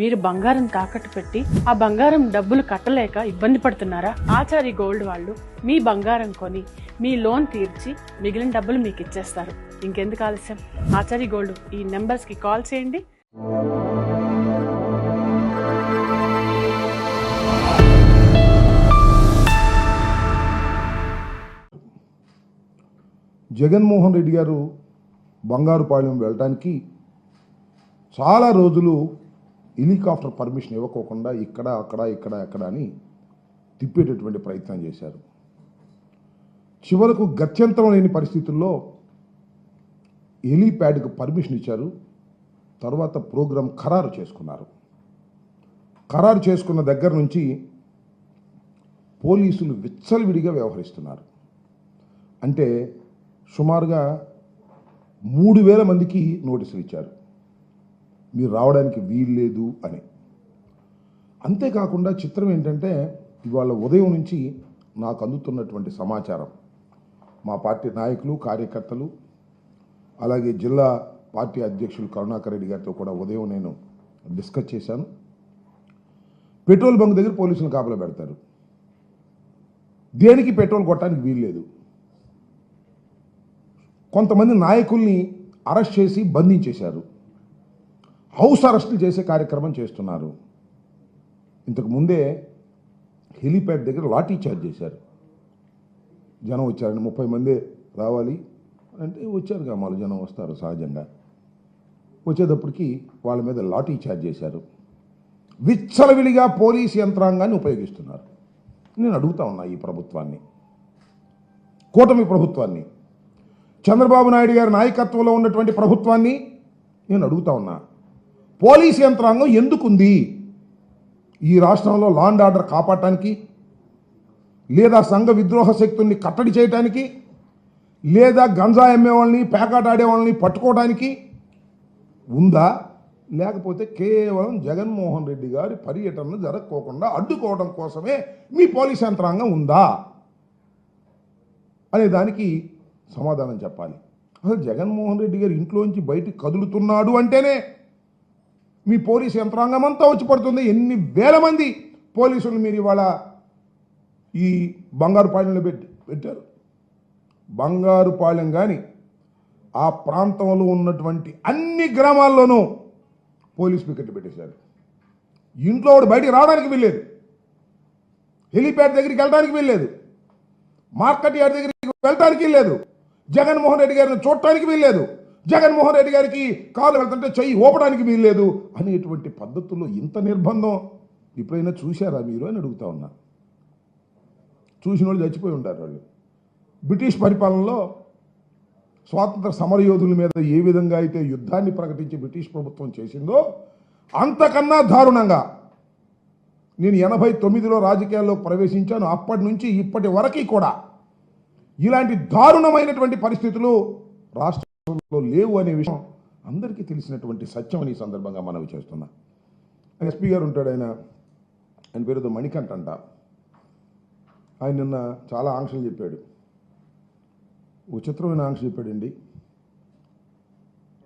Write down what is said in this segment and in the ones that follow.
మీరు బంగారం తాకట్టు పెట్టి ఆ బంగారం డబ్బులు కట్టలేక ఇబ్బంది పడుతున్నారా? ఆచారి గోల్డ్ వాళ్ళు మీ బంగారం కొని మీ లోన్ తీర్చి మిగిలిన డబ్బులు మీకు ఇచ్చేస్తారు. ఇంకెందుకు ఆలస్యం? ఆచారి గోల్డ్ ఈ నెంబర్స్కి కాల్ చేయండి. జగన్మోహన్ రెడ్డి గారు బంగారుపాలెం వెళ్ళటానికి చాలా రోజులు హెలికాప్టర్ పర్మిషన్ ఇవ్వకోకుండా ఇక్కడ అక్కడ ఇక్కడ అక్కడ అని తిప్పేటటువంటి ప్రయత్నం చేశారు. చివరకు గత్యంతరం లేని పరిస్థితుల్లో హెలీప్యాడ్కు పర్మిషన్ ఇచ్చారు. తర్వాత ప్రోగ్రాం ఖరారు చేసుకున్నారు. ఖరారు చేసుకున్న దగ్గర నుంచి పోలీసులు విచ్చలవిడిగా వ్యవహరిస్తున్నారు. అంటే సుమారుగా మూడు వేల మందికి నోటీసులు ఇచ్చారు. మీరు రావడానికి వీలు లేదు అని. అంతేకాకుండా చిత్రం ఏంటంటే ఇవాళ ఉదయం నుంచి నాకు అందుతున్నటువంటి సమాచారం. మా పార్టీ నాయకులు కార్యకర్తలు అలాగే జిల్లా పార్టీ అధ్యక్షులు కరుణాకర్ రెడ్డి గారితో కూడా ఉదయం నేను డిస్కస్ చేశాను. పెట్రోల్ బంక్ దగ్గర పోలీసులు కాపలా పెడతారు. దేనికి పెట్రోల్ కొట్టడానికి వీలు లేదు. కొంతమంది నాయకుల్ని అరెస్ట్ చేసి బంధించేశారు. హౌస్ అరెస్టులు చేసే కార్యక్రమం చేస్తున్నారు. ఇంతకు ముందే హెలీప్యాడ్ దగ్గర లాఠీ చార్జ్ చేశారు. జనం వచ్చారండి ముప్పై మంది రావాలి అంటే వచ్చారు మామూలు జనం వస్తారు సహజంగా. వచ్చేటప్పటికి వాళ్ళ మీద లాఠీ చార్జ్ చేశారు. విచ్చలవిడిగా పోలీస్ యంత్రాంగాన్ని ఉపయోగిస్తున్నారు. నేను అడుగుతా ఉన్నా ఈ ప్రభుత్వాన్ని కూటమి ప్రభుత్వాన్ని. చంద్రబాబు నాయుడు గారి నాయకత్వంలో ఉన్నటువంటి ప్రభుత్వాన్ని నేను అడుగుతా ఉన్నా. పోలీస్ యంత్రాంగం ఎందుకుంది? ఈ రాష్ట్రంలో లా అండ్ ఆర్డర్ కాపాడటానికి లేదా సంఘ విద్రోహ శక్తుల్ని కట్టడి చేయటానికి లేదా గంజా అమ్మే వాళ్ళని పేకాట వాళ్ళని పట్టుకోవడానికి ఉందా? లేకపోతే కేవలం జగన్మోహన్ రెడ్డి గారి పర్యటనను జరగకోకుండా అడ్డుకోవడం కోసమే మీ పోలీస్ యంత్రాంగం ఉందా? అనే దానికి సమాధానం చెప్పాలి. అసలు జగన్మోహన్ రెడ్డి గారు ఇంట్లోంచి బయటికి కదులుతున్నాడు అంటేనే మీ పోలీస్ యంత్రాంగం అంతా వచ్చి పడుతుంది. ఎన్ని వేల మంది పోలీసులు మీరు ఇవాళ ఈ బంగారు పాలెంలో పెట్టి పెట్టారు. బంగారు పాలెం కానీ ఆ ప్రాంతంలో ఉన్నటువంటి అన్ని గ్రామాల్లోనూ పోలీస్ పికెట్ పెట్టేశారు. ఇంట్లో వాడు బయటికి రావడానికి వెళ్ళేది హెలిప్యాడ్ దగ్గరికి వెళ్ళడానికి వెళ్ళలేదు మార్కెట్ యార్డ్ దగ్గరికి వెళ్ళడానికి వెళ్ళలేదు జగన్మోహన్ రెడ్డి గారిని చూడటానికి వెళ్ళలేదు జగన్మోహన్ రెడ్డి గారికి కాలు వెళ్తుంటే చెయ్యి ఓపడానికి వీల్లేదు అనేటువంటి పద్ధతుల్లో ఇంత నిర్బంధం? ఎప్పుడైనా చూశారా మీరు అని అడుగుతా ఉన్నా. చూసిన వాళ్ళు చచ్చిపోయి ఉంటారు వాళ్ళు. బ్రిటిష్ పరిపాలనలో స్వాతంత్ర సమరయోధుల మీద ఏ విధంగా అయితే యుద్ధాన్ని ప్రకటించి బ్రిటిష్ ప్రభుత్వం చేసిందో అంతకన్నా దారుణంగా నేను ఎనభై తొమ్మిదిలో రాజకీయాల్లో ప్రవేశించాను. అప్పటి నుంచి ఇప్పటి వరకు కూడా ఇలాంటి దారుణమైనటువంటి పరిస్థితులు రాష్ట్ర లేవు అనే విషయం అందరికీ తెలిసినటువంటి సత్యం అని ఈ సందర్భంగా మనవి చేస్తున్నా. ఎస్పీ గారు ఉంటాడు ఆయన. ఆయన పేరుతో మణికంఠ అంట. ఆయన నిన్న చాలా ఆంక్షలు చెప్పాడు. విచిత్రమైన ఆంక్ష చెప్పాడండి.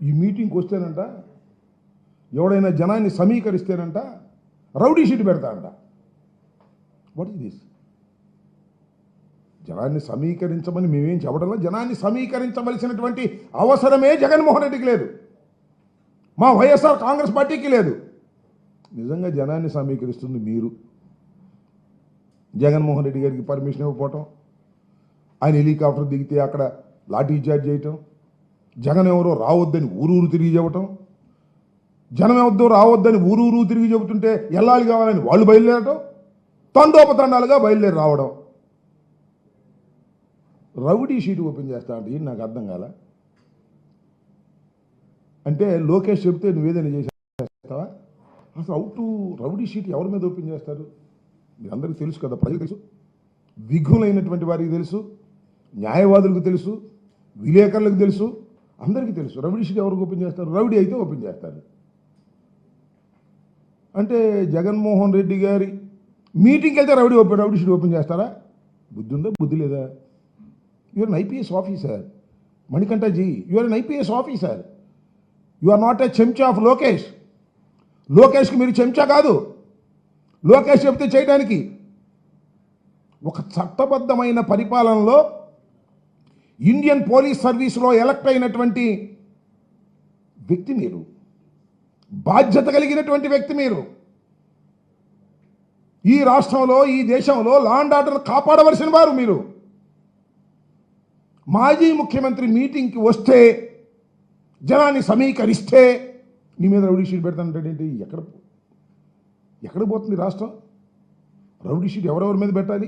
ఈ మీటింగ్కి వస్తేనంట ఎవడైనా జనాన్ని సమీకరిస్తేనంట రౌడీ షీట్ పెడతాడంట. వాట్ ఈస్ దిస్ జనాన్ని సమీకరించమని మేమేం చెప్పడంలో? జనాన్ని సమీకరించవలసినటువంటి అవసరమే జగన్మోహన్ రెడ్డికి లేదు. మా వైఎస్ఆర్ కాంగ్రెస్ పార్టీకి లేదు. నిజంగా జనాన్ని సమీకరిస్తుంది మీరు. జగన్మోహన్ రెడ్డి గారికి పర్మిషన్ ఇవ్వకపోవటం ఆయన హెలికాప్టర్ దిగితే అక్కడ లాఠీ చార్జ్ చేయటం జగన్ ఎవరో రావద్దని ఊరూరు తిరిగి చెప్పటం జనం ఎవరో రావద్దని ఊరూరు తిరిగి చెబుతుంటే ఎల్లాలి కావాలని వాళ్ళు బయలుదేరటం తండోపతండాలుగా బయలుదేరి రావడం. రౌడీ షీట్ ఓపెన్ చేస్తా అంటే ఏంటి నాకు అర్థం కాల? అంటే లోకేష్ చెప్తే నువ్వేదైనా చేసేస్తావా అసలు అవుట్ రౌడీ షీట్ ఎవరి మీద ఓపెన్ చేస్తారు? మీ అందరికీ తెలుసు కదా ప్రజలకు తెలుసు. విఘులైనటువంటి వారికి తెలుసు. న్యాయవాదులకు తెలుసు. విలేకరులకు తెలుసు. అందరికీ తెలుసు. రౌడీ షీట్ ఎవరికి ఓపెన్ చేస్తారు? రౌడీ అయితే ఓపెన్ చేస్తారు. అంటే జగన్మోహన్ రెడ్డి గారి మీటింగ్కి వెళ్తే rowdy open rowdy sheet open చేస్తారా? బుద్ధి ఉందా? బుద్ధి లేదా? Your an IPS officer Manikantha ji your an IPS officer you are not a చెంచా ఆఫ్ లోకేష్ లోకేష్కి మీరు చెంచా కాదు. లోకేష్ చెప్తే చేయడానికి. ఒక చట్టబద్ధమైన పరిపాలనలో ఇండియన్ పోలీస్ సర్వీస్లో ఎలక్ట్ అయినటువంటి వ్యక్తి మీరు. బాధ్యత కలిగినటువంటి వ్యక్తి మీరు. ఈ రాష్ట్రంలో ఈ దేశంలో లాండ్ ఆర్డర్ కాపాడవలసిన వారు మీరు. మాజీ ముఖ్యమంత్రి మీటింగ్కి వస్తే జనాన్ని సమీకరిస్తే నీ మీద రౌడీ షీట్ పెడతానంటే ఎక్కడ ఎక్కడ పోతుంది రాష్ట్రం? రౌడీ షీట్ ఎవరెవరి మీద పెట్టాలి?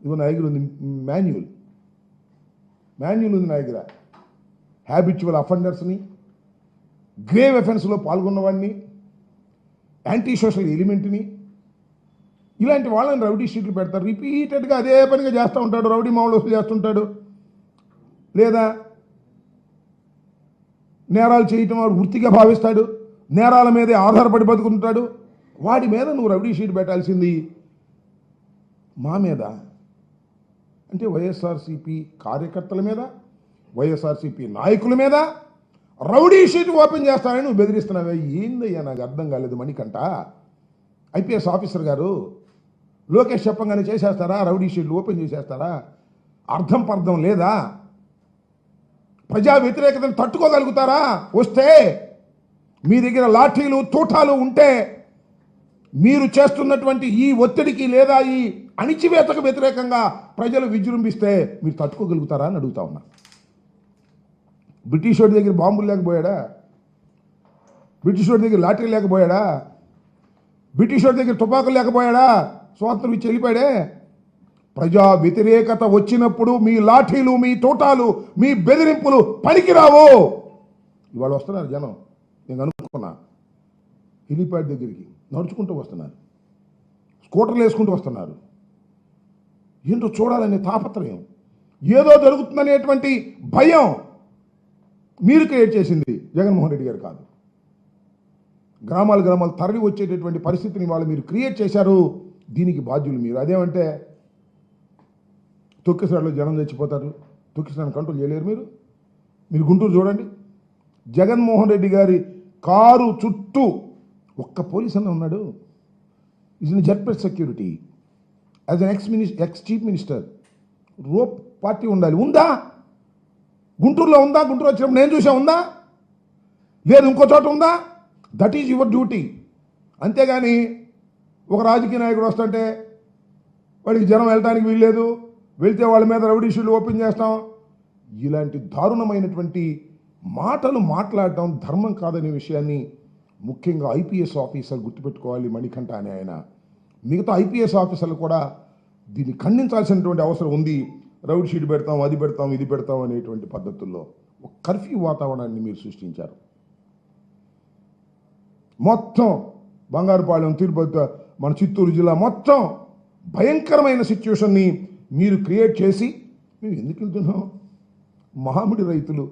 ఇదిగో నా దగ్గర ఉంది మాన్యువల్ మాన్యువల్ ఉంది నా దగ్గర హ్యాబిచువల్ అఫెండర్స్ని గ్రేవ్ ఎఫెన్స్లో పాల్గొన్నవాడిని యాంటీ సోషల్ ఎలిమెంట్ని ఇలాంటి వాళ్ళని రౌడీ షీట్లు పెడతారు. రిపీటెడ్గా అదే పనిగా చేస్తూ ఉంటాడు. రౌడీ మామూలు వసూలు చేస్తుంటాడు. లేదా నేరాలు చేయటం వాడు వృత్తిగా భావిస్తాడు నేరాల మీదే ఆధారపడి బతుకుంటాడు వాడి మీద నువ్వు రౌడీ షీట్ పెట్టాల్సింది మా మీద. అంటే వైఎస్ఆర్సీపీ కార్యకర్తల మీద వైఎస్ఆర్సీపీ నాయకుల మీద రౌడీ షీట్ ఓపెన్ చేస్తానని నువ్వు బెదిరిస్తున్నావే. ఏందయ్యా నాకు అర్థం కాలేదు మణికంట ఐపీఎస్ ఆఫీసర్ గారు లోకేష్ చెప్పంగానే చేసేస్తారా? రౌడీ షీట్లు ఓపెన్ చేసేస్తారా? అర్థం పర్థం లేదా? ప్రజా వ్యతిరేకతను తట్టుకోగలుగుతారా? వస్తే మీ దగ్గర లాఠీలు తూటాలు ఉంటే మీరు చేస్తున్నటువంటి ఈ ఒత్తిడికి లేదా ఈ అణిచివేతకు వ్యతిరేకంగా ప్రజలు విజృంభిస్తే మీరు తట్టుకోగలుగుతారా అని అడుగుతా ఉన్నా. బ్రిటిష్ వాడి దగ్గర బాంబులు లేకపోయాడా? బ్రిటిష్ వాడి దగ్గర లాటరీ లేకపోయాడా? బ్రిటిష్ వాడి దగ్గర తుపాకులు లేకపోయాడా? స్వాతంత్రం ఇచ్చి వెళ్ళిపోయాడే? ప్రజా వ్యతిరేకత వచ్చినప్పుడు మీ లాఠీలు మీ తోటాలు మీ బెదిరింపులు పనికిరావు. ఇవాళ వస్తున్నారు జనం. నేను అనుకున్నా. హెలిప్యాడ్ దగ్గరికి నడుచుకుంటూ వస్తున్నారు. స్కూటర్లు వేసుకుంటూ వస్తున్నారు. ఏంటో చూడాలనే తాపత్రయం. ఏదో జరుగుతుందనేటువంటి భయం మీరు క్రియేట్ చేసింది జగన్మోహన్ రెడ్డి గారు కాదు. గ్రామాలు గ్రామాలు తరలి వచ్చేటటువంటి పరిస్థితిని వాళ్ళు మీరు క్రియేట్ చేశారు. దీనికి బాధ్యులు మీరు. అదేమంటే తొక్కిసరాలో జనం చచ్చిపోతారు. తొక్కిసరాన్ని కంట్రోల్ చేయలేరు మీరు. మీరు గుంటూరు చూడండి. జగన్మోహన్ రెడ్డి గారి కారు చుట్టూ ఒక్క పోలీస్ అన్న ఉన్నాడు. Is in జడ్పెట్ security as an ex minis ex chief minister rope party ఉండాలి. ఉందా? గుంటూరులో ఉందా? గుంటూరు వచ్చినప్పుడు నేను చూసా ఉందా? లేదు ఇంకో చోట ఉందా? దట్ ఈజ్ యువర్ డ్యూటీ అంతేగాని ఒక రాజకీయ నాయకుడు వస్తుంటే వాడికి జనం వెళ్ళడానికి వీల్లేదు. వెళ్తే వాళ్ళ మీద రౌడీ షీట్లు ఓపెన్ చేస్తాం. ఇలాంటి దారుణమైనటువంటి మాటలు మాట్లాడటం ధర్మం కాదనే విషయాన్ని ముఖ్యంగా ఐపీఎస్ ఆఫీసర్ గుర్తుపెట్టుకోవాలి మణికంఠ అనే ఆయన. మిగతా ఐపీఎస్ ఆఫీసర్లు కూడా దీన్ని ఖండించాల్సినటువంటి అవసరం ఉంది. రౌడ్ షీట్ పెడతాం అది పెడతాం ఇది పెడతాం అనేటువంటి పద్ధతుల్లో ఒక కర్ఫ్యూ వాతావరణాన్ని మీరు సృష్టించారు. మొత్తం బంగారుపాలెం తిరుపతి మన చిత్తూరు జిల్లా మొత్తం భయంకరమైన సిచ్యువేషన్ని మీరు క్రియేట్ చేసి మేము ఎందుకు వెళ్తున్నాం? మామిడి రైతులు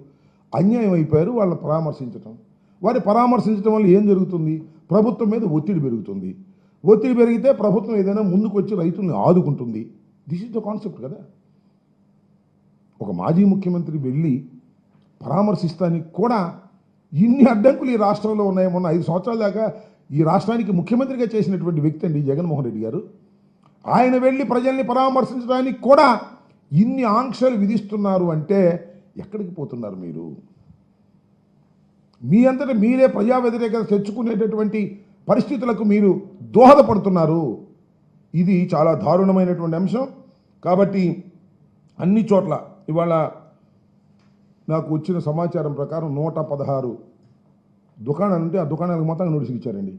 అన్యాయం అయిపోయారు వాళ్ళని పరామర్శించటం. వారి పరామర్శించడం వల్ల ఏం జరుగుతుంది? ప్రభుత్వం మీద ఒత్తిడి పెరుగుతుంది. ఒత్తిడి పెరిగితే ప్రభుత్వం ఏదైనా ముందుకు వచ్చి రైతుల్ని ఆదుకుంటుంది. దిస్ ఇస్ ద కాన్సెప్ట్ కదా? ఒక మాజీ ముఖ్యమంత్రి వెళ్ళి పరామర్శిస్తానికి కూడా ఇన్ని అడ్డంకులు ఈ రాష్ట్రంలో ఉన్నాయి మొన్న ఐదు సంవత్సరాల దాకా ఈ రాష్ట్రానికి ముఖ్యమంత్రిగా చేసినటువంటి వ్యక్తి అండి జగన్మోహన్ రెడ్డి గారు. ఆయన వెళ్ళి ప్రజల్ని పరామర్శించడానికి కూడా ఇన్ని ఆంక్షలు విధిస్తున్నారు అంటే ఎక్కడికి పోతున్నారు మీరు? మీ అంతటా మీరే ప్రజా వ్యతిరేకత తెచ్చుకునేటటువంటి పరిస్థితులకు మీరు దోహదపడుతున్నారు. ఇది చాలా దారుణమైనటువంటి అంశం. కాబట్టి అన్ని చోట్ల ఇవాళ నాకు వచ్చిన సమాచారం ప్రకారం నూట పదహారు దుకాణాలు ఉంటే ఆ దుకాణాలకు మొత్తం నోటీసులు ఇచ్చారండి.